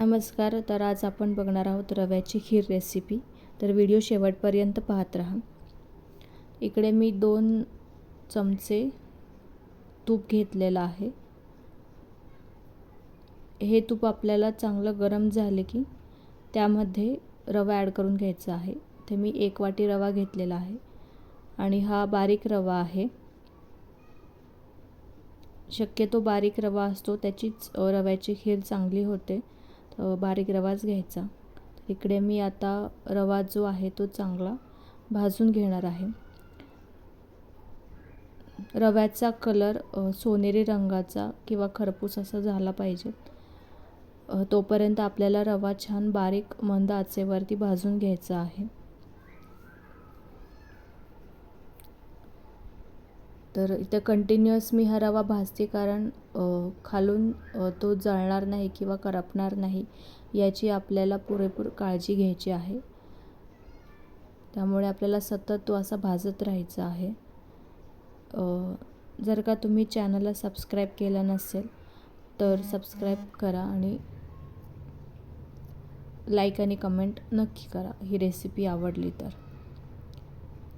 नमस्कार तर आज आपण बघणार आहोत रव्याची खीर रेसिपी तर व्हिडिओ शेवटपर्यंत पाहत राहा. इकडे मी दोन चमचे तूप घेतलेलं आहे. हे तूप आपल्याला चांगलं गरम झाले की त्यामध्ये रवा ॲड करून घ्यायचा आहे. ते मी एक वाटी रवा घेतलेला आहे आणि हा बारीक रवा आहे. शक्यतो बारीक रवा असतो त्याचीच रव्याची खीर चांगली होते. बारीक रवाच घ्यायचा. इकडे मी आता रवा जो आहे तो चांगला भाजून घेणार आहे. रव्याचा कलर सोनेरी रंगाचा किंवा खरपूस असा झाला पाहिजे. तोपर्यंत आपल्याला रवा छान बारीक मंद आचेवरती भाजून घ्यायचा आहे. तर इथं कंटिन्युअस मी हा रवा भाजते कारण खालून तो जळणार नाही किंवा करपणार नाही याची आपल्याला पुरेपूर काळजी घ्यायची आहे. त्यामुळे आपल्याला सतत तो असा भाजत राहायचा आहे. जर का तुम्ही चॅनलला सबस्क्राईब केलं नसेल तर सबस्क्राईब करा आणि लाईक आणि कमेंट नक्की करा. ही रेसिपी आवडली तर.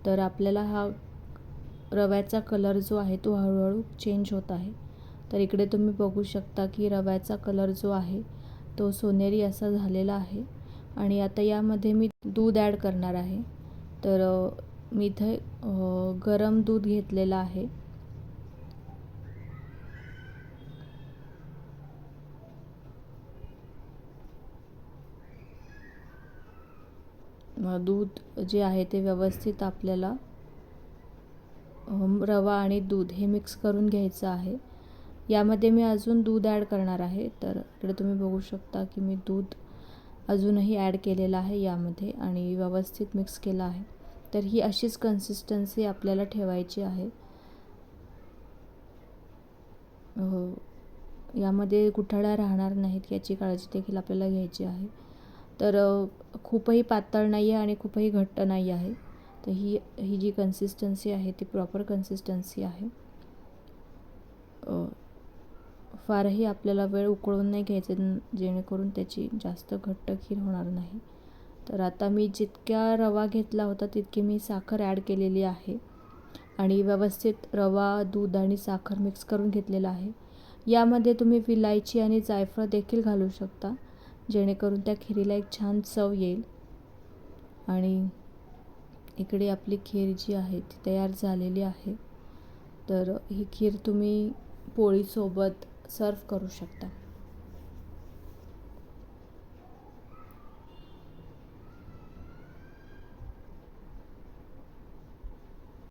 तर आपल्याला हा रव्याचा कलर जो आहे तो हळूहळू चेंज होत आहे. तर इकडे तुम्ही बघू शकता की रव्याचा कलर जो आहे तो सोनेरी असा झालेला आहे. आणि आता यामध्ये मी दूध ॲड करणार आहे. तर मी इथे गरम दूध घेतलेलं आहे. दूध जे आहे ते व्यवस्थित आपल्याला रवा आणि दूध हे मिक्स करून घ्यायचं आहे. यामध्ये मी अजून दूध ॲड करणार आहे. तर इकडे तुम्ही बघू शकता की मी दूध अजूनही ॲड केलेलं आहे यामध्ये आणि व्यवस्थित मिक्स केलं आहे. तर ही अशीच कन्सिस्टन्सी आपल्याला ठेवायची आहे. यामध्ये गुठळ्या राहणार नाहीत याची काळजी देखील आपल्याला घ्यायची आहे. तर खूपही पातळ नाही आहे आणि खूपही घट्ट नाही आहे तर ही ही जी कन्सिस्टन्सी आहे ती प्रॉपर कन्सिस्टन्सी आहे. फारही आपल्याला वेळ उकळून नाही घ्यायचं जेणेकरून त्याची जास्त घट्ट खीर होणार नाही. तर आता मी जितक्या रवा घेतला होता तितकी मी साखर ॲड केलेली आहे. आणि व्यवस्थित रवा दूध आणि साखर मिक्स करून घेतलेला आहे. यामध्ये तुम्ही विलायची आणि जायफळ देखील घालू शकता जेणेकरून त्या खिरीला एक छान चव येईल. आणि इकडे आपली खीर जी आहे ती तयार झालेली आहे. तर ही खीर तुम्ही पोळीसोबत सर्व करू शकता.